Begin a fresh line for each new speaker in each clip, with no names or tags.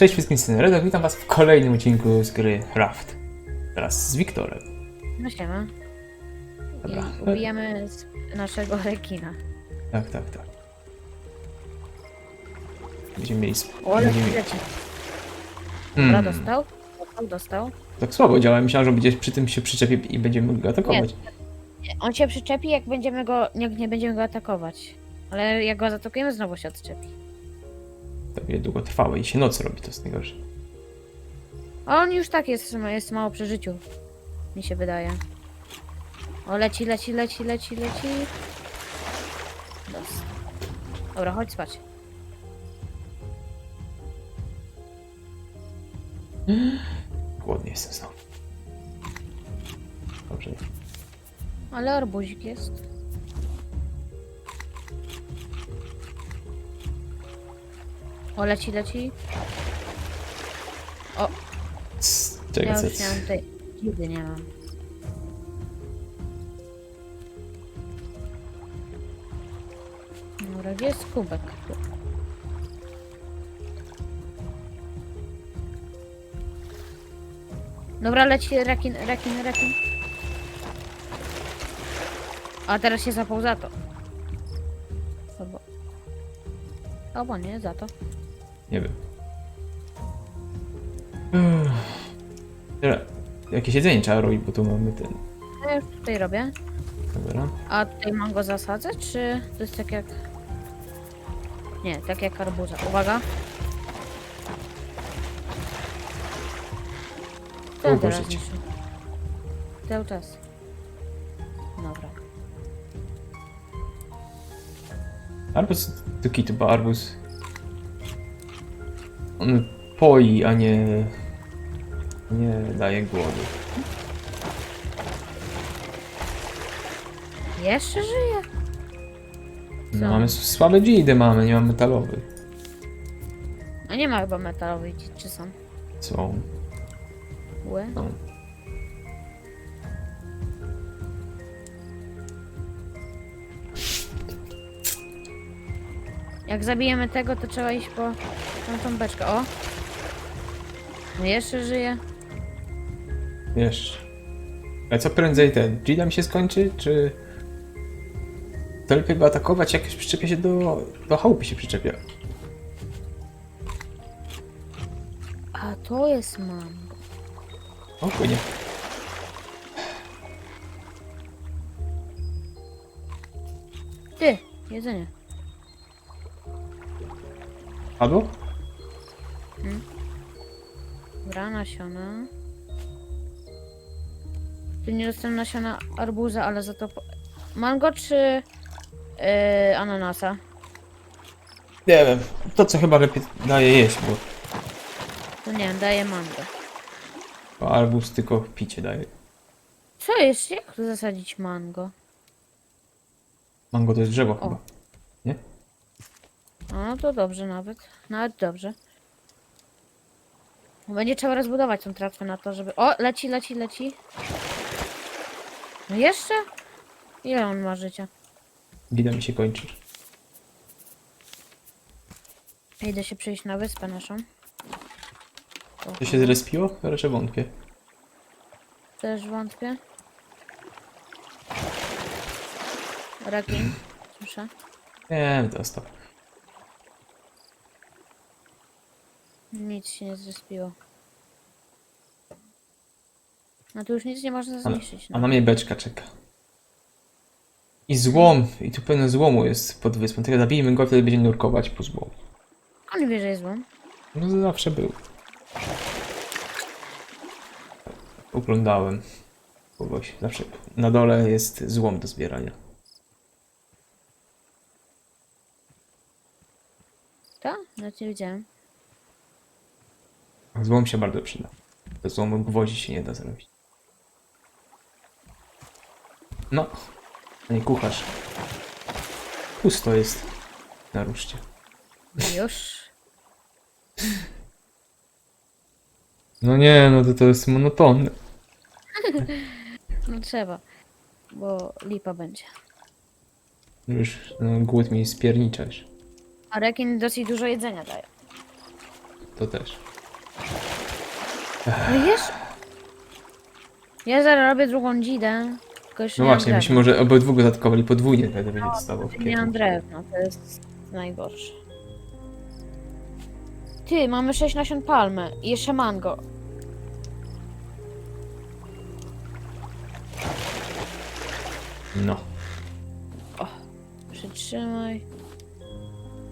Cześć wszystkim, jestem Redok, witam was w kolejnym odcinku z gry Raft. Teraz z Wiktorem.
No siema.
Dobra.
I ubijamy z naszego rekina.
Tak, tak, tak. Będziemy mieli... sp-
O, ale
będziemy
leci. Dobra,
Hmm,
dostał. Dostał, dostał.
tak słabo działa, myślałem, że będzie przy tym się przyczepi i będziemy mogli go atakować.
Nie, On się przyczepi, jak będziemy go, jak nie będziemy go atakować. Ale jak go zaatakujemy, znowu się odczepi.
To długo trwało i się noc robi, to jest najgorsze.
A on już tak jest, jest mało przy życiu. Mi się wydaje. O, leci, leci, leci, leci, leci. Dostał. Dobra, chodź spać.
Głodny jestem znowu. Dobrze.
Ale arbuzik jest. O, leci, leci. O,
Czekaj,
ja
co
już nie mam tej... Nigdy nie mam. Dobra, gdzie jest kubek? Dobra, leci rekin, rekin, rekin. A teraz się zapał za to. Albo... Albo nie, za to.
Nie wiem. Dobra. Jakieś jedzenie trzeba robić, bo tu mamy ten...
Ja już tutaj robię.
Dobra.
A tutaj mam go zasadzać, czy to jest tak jak... Nie, tak jak arbuza. Uwaga. Co teraz
życie.
niszczy? Cały czas. Dobra.
Arbuz to kit, bo arbuz... On poi, a nie... Nie daje głodu.
Jeszcze żyje?
No,
Co?
mamy s- słabe dzidy mamy, nie mamy metalowych.
A nie ma chyba metalowej, czy są?
Są.
Ły?
No.
Jak zabijemy tego, to trzeba iść po tamtą beczkę. O! Jeszcze żyje.
Wiesz. Ale co prędzej ten? Gida mi się skończy, czy... To lepiej go atakować, jak już przyczepia się do... do chałupy się przyczepia.
A to jest mango.
O, płynie.
Ty, jedzenie.
Padło?
Dobra, nasiona. Tu nie dostałem nasiona arbuza, ale za to... Po... Mango czy... Yy, ananasa?
Nie wiem. To co chyba lepiej daje jeść, bo...
To nie wiem, daję mango.
bo arbuz tylko picie daje.
Co jest? Jak tu zasadzić mango?
Mango to jest drzewo chyba.
No to dobrze nawet. Nawet dobrze. Będzie trzeba rozbudować tą tratwę na to, żeby... O, leci, leci, leci. No jeszcze? Ile on ma życia?
Gida mi się kończy.
Idę się przejść na wyspę naszą.
To się zrespiło? Raczej wątpię.
Też wątpię. Rakin, słyszę.
Nie, dostał.
Nic się nie zrespiło. No tu już nic nie można
A,
zniszczyć.
a
No.
na mnie beczka czeka. I złom. I tu pełno złomu jest pod wyspą. Tylko zabijmy go, wtedy będzie nurkować po złomu.
On wie, że jest złom.
No zawsze był. Oglądałem. Kogoś. Zawsze na dole jest złom do zbierania.
Tak? No nie widziałem.
Złom się bardzo przyda. Bez złomu gwoździ się nie da zrobić. No. Panie kucharz. Pusto jest. Na ruszcie.
Już.
No nie, no to, to jest monotonne.
No trzeba. Bo lipa będzie.
Już no, głód mi spierniczasz.
A rekin dosyć dużo jedzenia daje.
To też.
No jesz... Ja zaraz robię drugą dzidę. Tylko jeszcze
No
nie mam
właśnie,
drewna.
byśmy może obydwu go zaatakowali podwójnie, wtedy będzie dostawał w
Nie mam drewna, to jest najgorsze. Ty, mamy 6 nasion palmy i jeszcze mango.
No.
Przytrzymaj.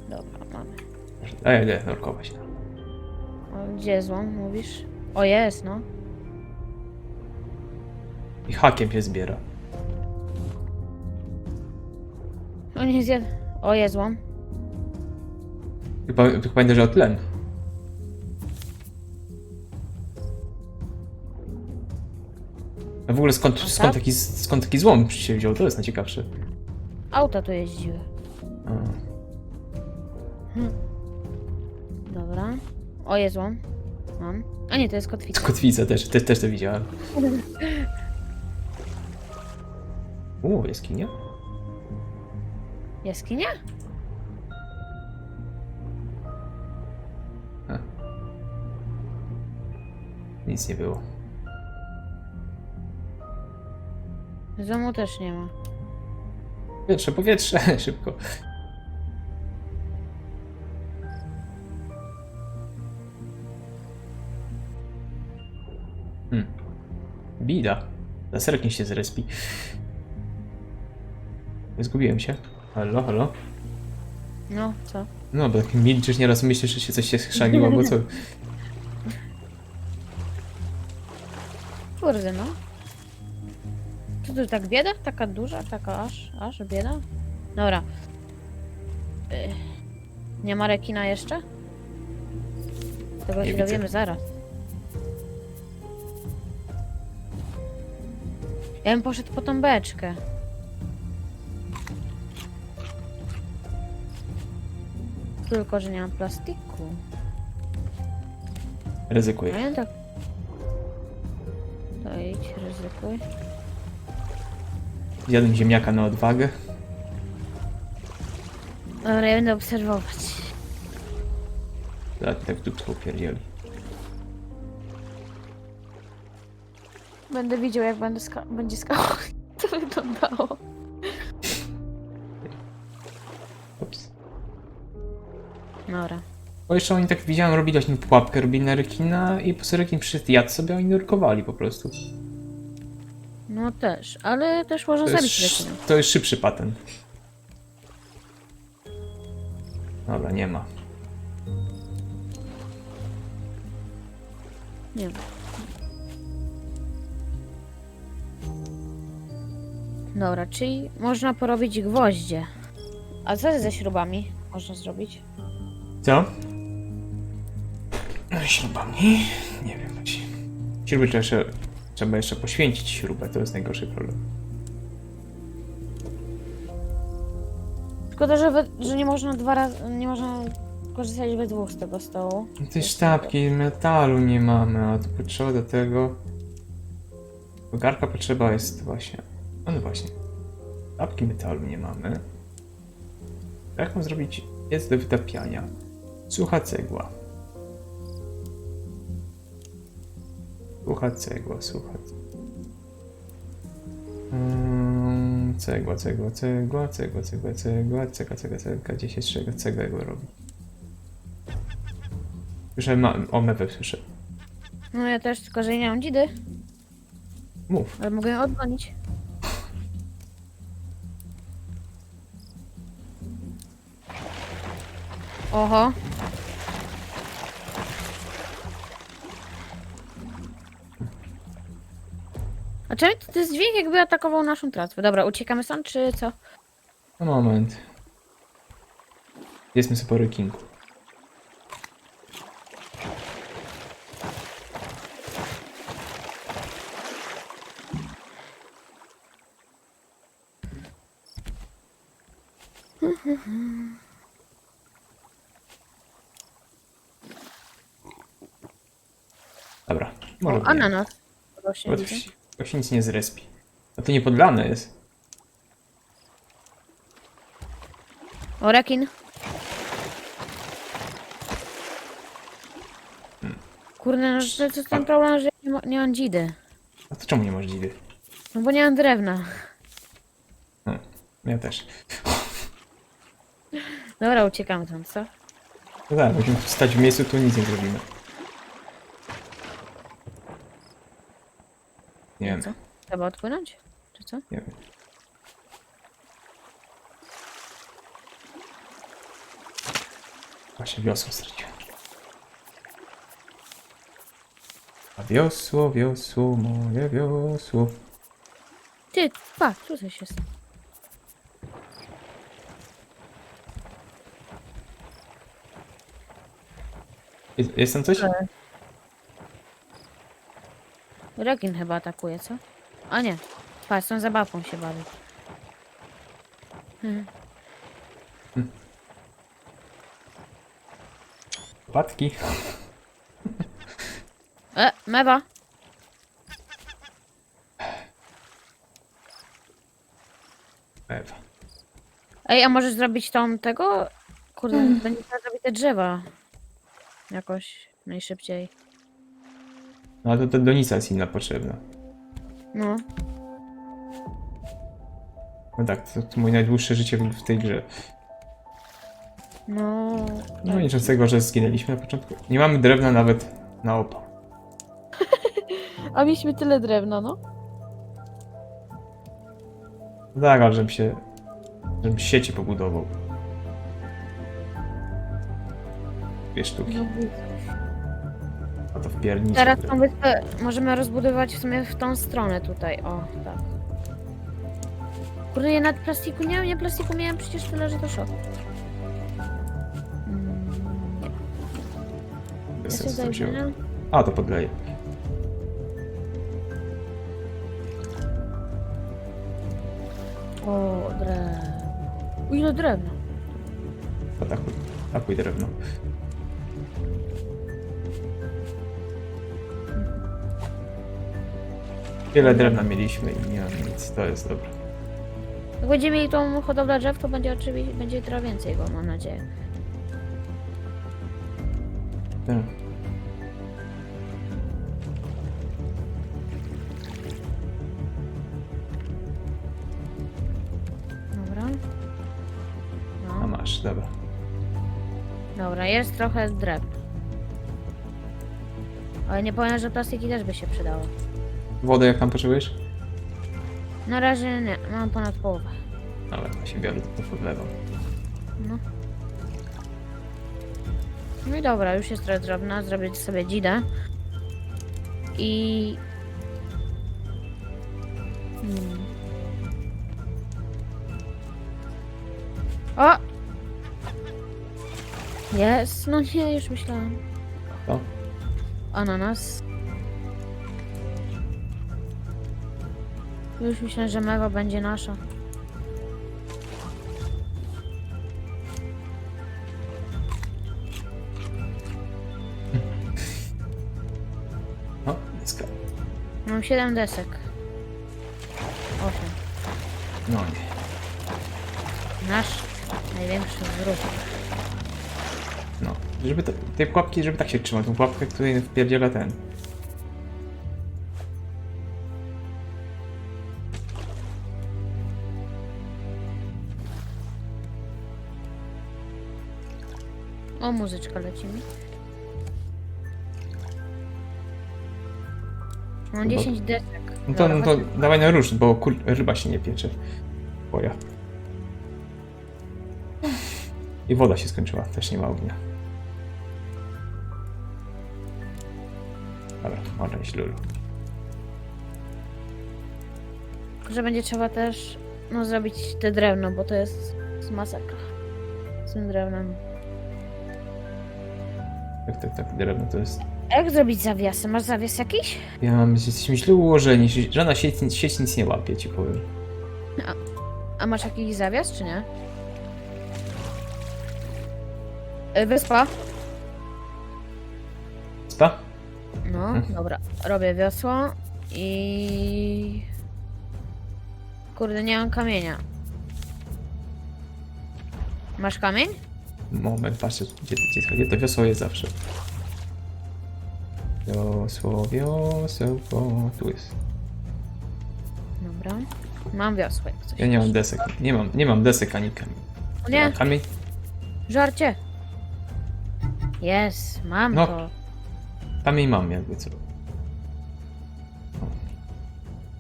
Dobra, mamy.
A ja idę nurkować.
Gdzie złom, mówisz? O, jest, no.
I hakiem się zbiera.
O, nie zjadł. O, jest złom.
Chyba, chyba pamiętam, że o tlen. A w ogóle skąd,
A
skąd,
tak?
taki, skąd taki złom się wziął? To jest najciekawsze.
Auta tu jeździły.
A,
Dobra. O, jest złom. Mam. A nie, to jest kotwica.
kotwica też, też, też to widziałem. U, jaskinia?
Jaskinia?
Nic nie było.
Złomu też nie ma.
Powietrze, powietrze, szybko. Bida. Laserkiem się zrespi. Zgubiłem się. Halo, halo.
No, co?
No, bo tak milczysz, nieraz myślisz, że się coś się schrzaniło, albo co?
Kurde, no. Co tu tak bieda? Taka duża? Taka aż, aż bieda? Dobra. Ech. Nie ma rekina jeszcze? Tego
Nie
się
widzę.
dowiemy zaraz. Ja bym poszedł po tą beczkę. Tylko, że nie mam plastiku.
Ryzykuję.
A ja tak. To idź, ryzykuj.
Zjadłem ziemniaka na odwagę.
Dobra, ja będę obserwować.
Tak, tak tu pierdzieli.
Będę widział, jak będę ska będzie skakał. To wyglądało.
Ups.
Dobra.
Bo jeszcze oni tak widziałem, robili właśnie pułapkę, robili na rekina i po prostu rekin przyszedł jadł sobie, a oni nurkowali po prostu.
No też, ale też można
To
zabić
jest,
rekina.
to jest szybszy patent. Dobra, nie ma.
Nie ma. Dobra, czyli można porobić gwoździe. A co ze śrubami można zrobić?
Co? No, Śrubami? Nie wiem właśnie. Śruby trzeba jeszcze, trzeba jeszcze poświęcić śrubę, to jest najgorszy problem.
Szkoda, że, we, że nie można dwa razy, nie można korzystać we dwóch z tego stołu.
Tej sztabki metalu nie mamy, a to potrzeba do tego... Garka potrzeba jest właśnie... Ale właśnie, apki metalu nie mamy. Jak mam zrobić jest do wytapiania? Sucha cegła. Sucha cegła, sucha hmm, cegła. Cegła, cegła, cegła, cegła, cegła, cegła, cegła, cegła, gdzie się czego cegła robi? Że ma, o mewę słyszę.
No ja też, tylko że nie mam dzidy.
Mów.
Ale mogę ją odgonić. Oho. A czemu to, jest dźwięk jakby atakował naszą tratwę? Dobra, uciekamy stąd, czy co?
No moment. Jesteśmy sobie po rekinku. Dobra, może
O, ananas.
Bo to
widzę.
się, to się nic nie zrespi. A to niepodlane jest.
O, rekin. Kurde, no to jest ten problem, że nie, ma, nie mam dzidy.
A to czemu nie masz dzidy?
No bo nie mam drewna.
Hmm. Ja też.
Dobra, uciekamy tam, co?
No tak, będziemy stać w miejscu, tu nic nie zrobimy. Nie wiem,
Co? Trzeba odpłynąć? Czy co?
nie wiem. Właśnie wiosło straciłem. A wiosło, wiosło, moje wiosło.
Ty, pa, tu coś jest.
Jest, jest tam coś?
Rekin chyba atakuje, co? A nie. Patrz, tą zabawką się bawi. Hmm.
Łopatki.
E, mewa!
Ewa.
Ej, a możesz zrobić tą tego? Kurde, będzie trzeba zrobić te drzewa. Jakoś najszybciej.
No ale to, to donica jest inna potrzebna.
No.
No tak, to, to moje najdłuższe życie w, w tej grze.
No.
No nic z tego, że zginęliśmy na początku. Nie mamy drewna nawet na opał.
A mieliśmy tyle drewna, no.
No Tak, ale żebym się... żebym sieci pobudował. Dwie sztuki.
no.
A to w piernicy.
Teraz tą wyspę możemy rozbudować w sumie w tą stronę tutaj. O, tak. Kurde, ja nad plastiku nie, nie plastiku miałem przecież tyle, że to szok. Mm, nie.
Bez
Ja się
sensu
zajmę.
A, to podleję.
O, drewno. Ile drewna?
Atakuj. Atakuj drewno. Wiele drewna mieliśmy i nie mam nic. To jest dobre.
Jak będziemy mieli tą hodowlę drzew, to będzie oczywiście będzie trochę więcej go, mam nadzieję.
Tak.
Dobra.
A
No,
masz, dobra.
dobra, jest trochę drewna. Ale nie powiem, że plastiki też by się przydało.
Wodę jak tam potrzebujesz?
Na razie nie, mam ponad połowę.
Ale ja się biorę, to podlewam.
No. No i dobra, już jest trochę drobna, zrobię sobie dzidę. I... Hmm. O! Jest, no nie, już myślałam.
To?
Ananas. Już myślę, że mewa będzie nasza.
O, jest
Mam 7 desek. 8.
No nie.
Nasz największy wróg.
No. Żeby te, tej pułapki, żeby tak się trzymał. Tą pułapkę tutaj wpierdziela ten.
Muzyczka leci mi. Mam
Chyba-
10 desek.
No to,
Dobra,
no to
chodźmy.
dawaj na róż, bo kur... ryba się nie piecze. Boja. I woda się skończyła, też nie ma ognia. Dobra, może iść lulu.
Że będzie trzeba też no, zrobić te drewno, bo to jest, jest masakra. Z tym drewnem.
Jak tak, tak, drewno to jest...
A Jak zrobić zawiasy? Masz zawias jakiś?
Ja mam, jesteśmy źle ułożeni, żadna sieć, nic- sieć nic nie łapie, ci powiem.
A masz jakiś zawias, czy nie? Y, Wyspa?
Spa?
No,
Mhm.
dobra. Robię wiosło i... Kurde, nie mam kamienia. Masz kamień?
Moment, patrzcie, gdzie, gdzie, gdzie to wiosło jest zawsze. Wiosło, wiosełko. Tu jest.
Dobra. Mam wiosło jak coś.
Ja nie mam desek. Nie mam, nie mam desek ani kamień.
O nie,
Kamień?
żarcie! Jest, mam
No.
to.
Kamień mam jakby co.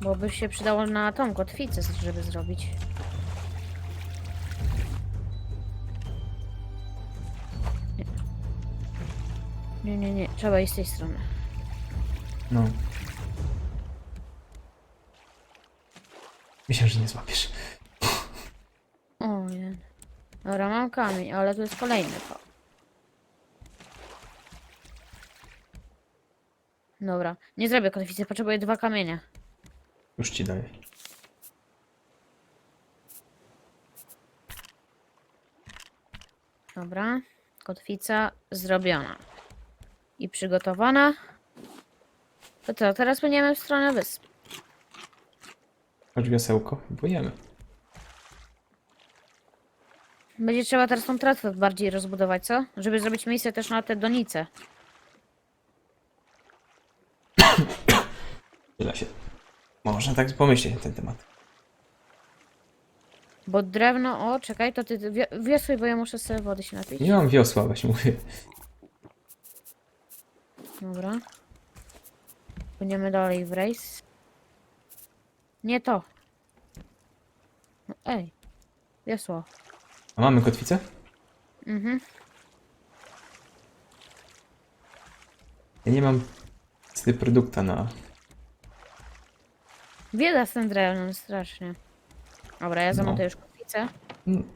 Bo by się przydało na tą kotwicę, żeby zrobić. Nie, nie, nie. Trzeba iść z tej strony.
No. Myślałem, że nie złapiesz.
O nie. Dobra, mam kamień, ale tu jest kolejny to. Dobra, nie zrobię kotwicy, potrzebuję dwa kamienie.
Już ci daję.
Dobra, kotwica zrobiona. I przygotowana. To co, teraz będziemy w stronę wysp.
Chodź wiosełko, bojemy.
Będzie trzeba teraz tą tratwę bardziej rozbudować, co? Żeby zrobić miejsce też na te donice.
Da się. Można tak pomyśleć na ten temat.
Bo drewno, o czekaj, to ty wiosłuj, bo ja muszę sobie wody się napić.
Nie mam wiosła, właśnie mówię.
Dobra. Będziemy dalej w rejs. Nie to. No, ej. Wiosło.
A mamy kotwicę?
Mhm.
Ja nie mam z produkta na...
Bieda z tym drewnem, strasznie. Dobra, ja zamontuję już kotwicę.
Mm,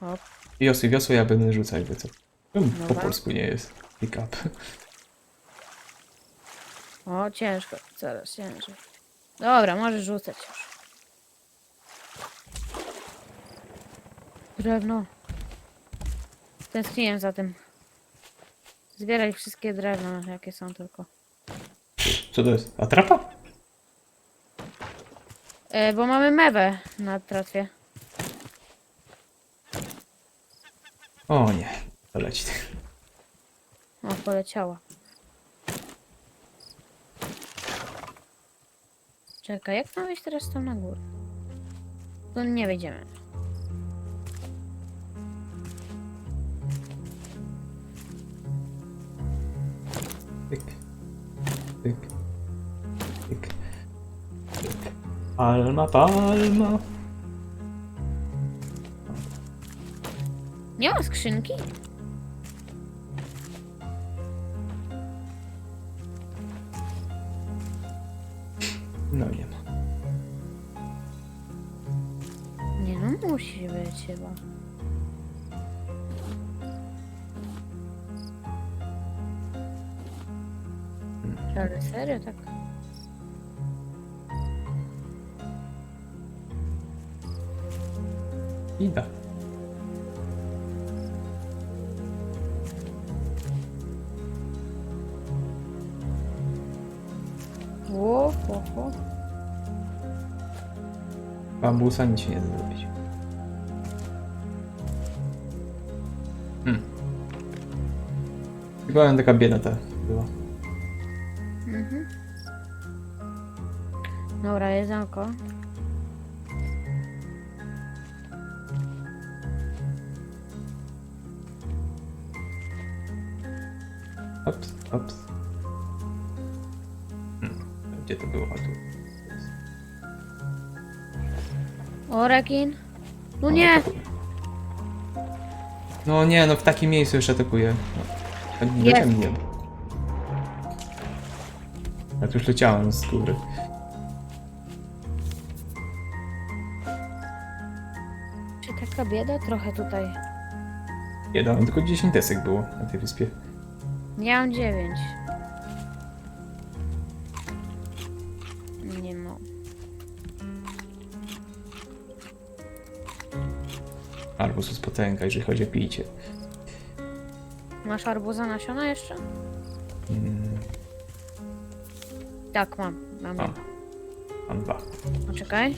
Hop.
Wiosły, wiosły ja będę rzucać, by co. Po
Dobra.
polsku nie jest. Pick up.
O, ciężko, coraz ciężej. Dobra, możesz rzucać już. Drewno. Tęskniłem za tym. Zbieraj wszystkie drewno, jakie są tylko.
Co to jest? Atrapa?
E, bo mamy mewę na tratwie.
O nie. To leci.
O, poleciała. Czekaj, jak mam wejść teraz tam na górę? To nie wejdziemy.
Tyk. Tyk. Tyk. Tyk. Palma, palma.
Nie ma skrzynki? Chyba. Ale serio tak?
Ida.
Ło, ho, ho.
Bambusa nic nie zrobić. Hmm. Chyba taka bieda ta była.
Mhm. Dobra, jedzonko.
Ops, ops. Hmm. Gdzie to było? A tu.
O, rekin. No
O,
nie!
No nie, no w takim miejscu już atakuje. No, tak
Jest.
nie. Ja tu już leciałem z góry.
Czy taka bieda? Trochę tutaj.
Nie dałem, tylko 10 desek było na tej wyspie.
Nie mam dziewięć. Nie no.
Arbus jest potęga, jeżeli chodzi o picie.
Masz arbuza nasiona jeszcze?
Mm,
Tak, mam. Mam.
a, mam dwa.
Poczekaj.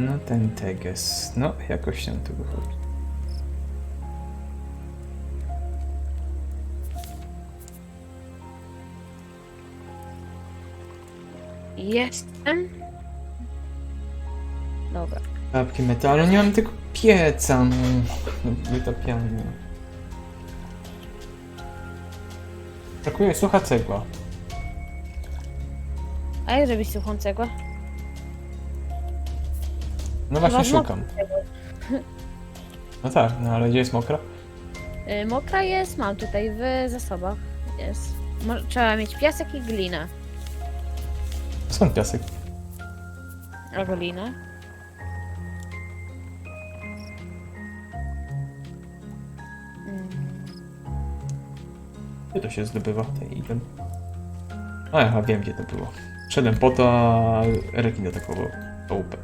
No ten teges. No, jakoś tam tu wychodzi.
Jestem. Dobra.
Klapki metalu, nie mam tylko pieca, no. wytapiany. Brakuje sucha cegła.
A jak zrobić suchą cegłę?
No właśnie
Chyba
szukam. No tak, no ale gdzie jest mokra?
Y, Mokra jest, mam tutaj w zasobach. Jest. Mo- Trzeba mieć piasek i glinę.
Skąd piasek?
A glinę? Mm,
Gdzie to się zdobywa, ten item? A ja wiem gdzie to było. Szedłem po to, a rekin atakował chałupę.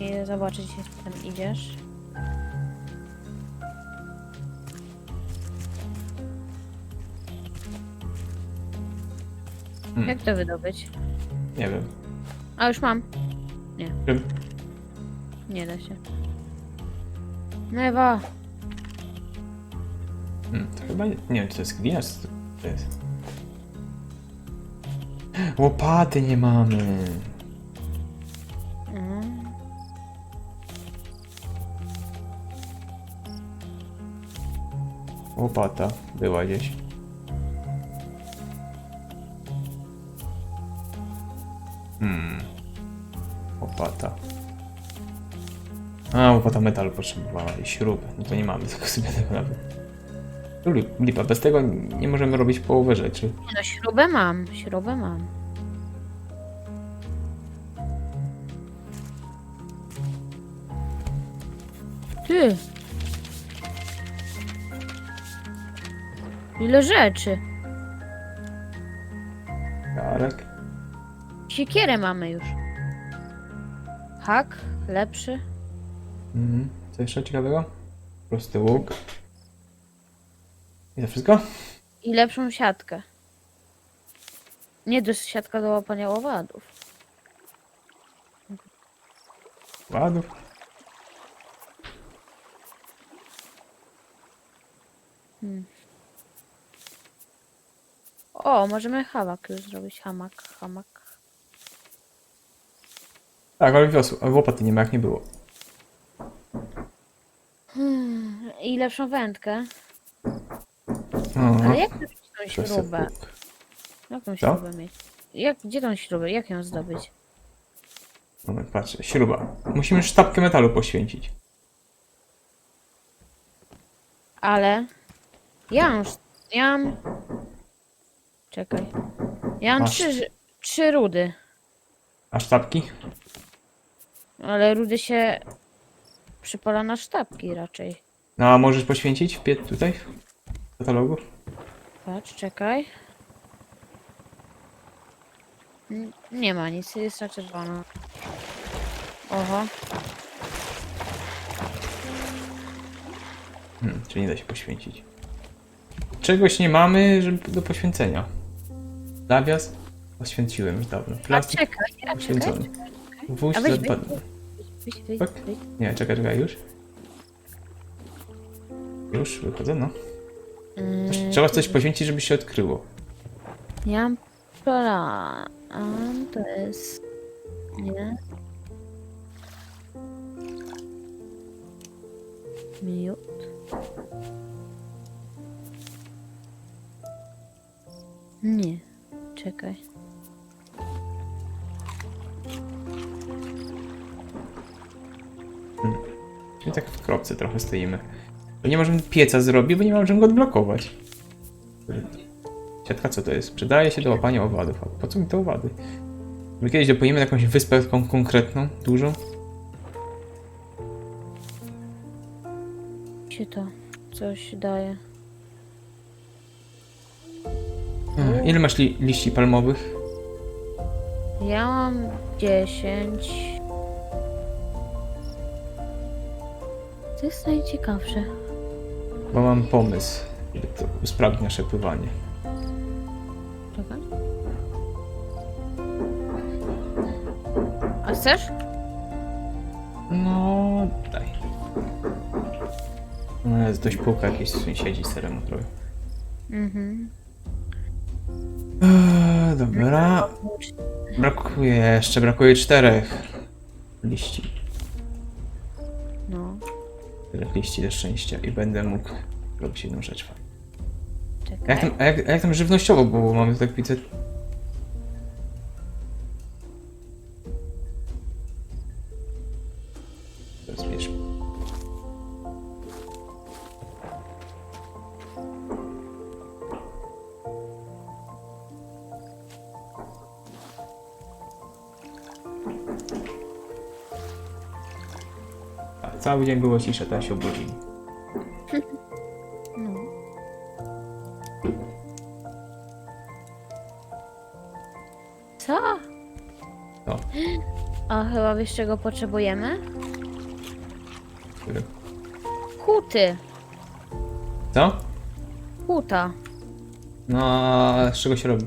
I zobaczyć, jak tam idziesz.
Hmm.
Jak to wydobyć?
Nie wiem.
A już mam.
Czym?
Nie da się. Newa.
Hmm, to chyba nie, nie wiem czy to jest glina, czy to jest. Łopaty nie mamy. Łopata była gdzieś. Hmm. Łopata. A, łopata metalu potrzebowała i śrubę. No to nie mamy tego sobie tego nawet. Lipa, bez tego nie możemy robić połowy rzeczy.
No śrubę mam, śrubę mam. Ty! Ile rzeczy!
Karek.
Siekierę mamy już. Hak, lepszy.
Mhm. Co jeszcze ciekawego? Prosty łuk. I to wszystko?
I lepszą siatkę. Nie, to jest siatka do łapania owadów.
Ładów.
O, możemy hamak już zrobić. Hamak, hamak.
Tak, ale wiosło. A łopaty nie ma jak nie było.
Hmm, I lepszą wędkę. Ale jak zrobić tą śrubę?
łuk.
Jak tą
Co?
śrubę mieć? Jak, gdzie tą śrubę? Jak ją zdobyć?
Moment, patrzę. Śruba. Musimy sztabkę metalu poświęcić.
Ale... Ja mam... Ja mam... Czekaj. Ja mam
Masz.
trzy, trzy rudy.
A sztabki?
Ale rudy się... Przypala na sztabki raczej.
No, a możesz poświęcić w pie- tutaj? W katalogu?
Patrz, czekaj. N- Nie ma nic, jest na czerwono. Oho.
Hmm, czyli nie da się poświęcić. Czegoś nie mamy żeby, do poświęcenia. Nawias? Poświęciłem już dawno.
A
Plastik
czekaj, a czekaj. A weź,
zadbany.
Wyjdź, wyjdź,
Tak? Nie, czekaj, czekaj, już. Już, wychodzę, no.
Mm,
trzeba coś poświęcić, żeby się odkryło.
Ja mam plan. To jest... Nie. Miód. Nie. Czekaj.
I tak w kropce trochę stoimy. Bo nie możemy pieca zrobić, bo nie możemy go odblokować. Siatka co to jest? Przydaje się do łapania owadów. A po co mi te owady? My kiedyś dopojemy jakąś wyspę taką konkretną, dużą?
się to coś daje.
Ile masz li liści palmowych?
Ja mam 10. To jest najciekawsze.
Bo mam pomysł, żeby to usprawnić nasze pływanie.
Czekaj. A chcesz?
No, daj. No, jest dość półka jakieś sąsiedzi seremu trochę.
Mhm.
Dobra. Brakuje jeszcze, brakuje czterech liści.
No,
Czterech liści do szczęścia i będę mógł robić jedną rzecz. A jak
czekaj.
tam, a jak, a jak tam żywnościowo było? Mamy tak widzę... cały dzień było cisze, teraz się obudzili.
No. Co?
No.
A chyba wiesz czego potrzebujemy?
Który-
Huty.
Co?
Huta.
No, a z czego się robi?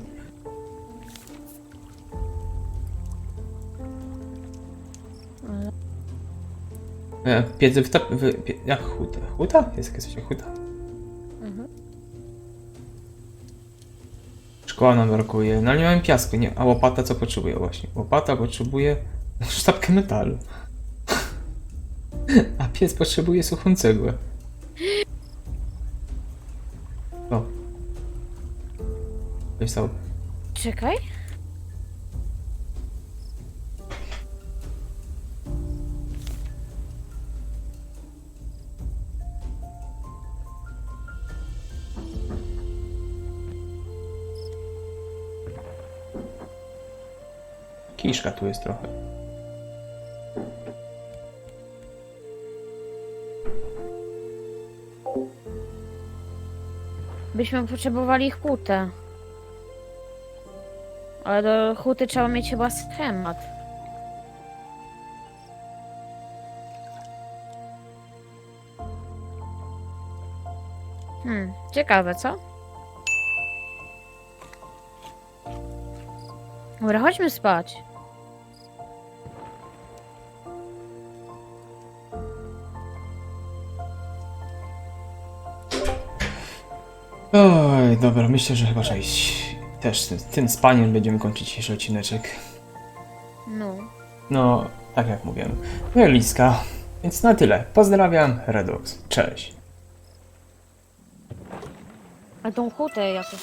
Piedzę w tap... W, pie, jak huta? Huta? Jest jakaś coś jak huta?
Mhm.
Szkoła nam brakuje. No ale nie mamy piasku, nie. A łopata co potrzebuje właśnie? Łopata potrzebuje sztabkę metalu. A pies potrzebuje suchą cegłę. O. Coś stało.
Czekaj.
Tu jest trochę.
Byśmy potrzebowali hutę. Ale do huty trzeba mieć chyba schemat. Hmm, ciekawe, co? Dobra, chodźmy spać.
Oj, dobra, myślę, że chyba trzeba iść. Też tym, tym spaniem będziemy kończyć dzisiejszy odcineczek.
No.
No, tak jak mówiłem, liska. Więc na tyle. Pozdrawiam, Redox. Cześć.
A tą hutę jakoś.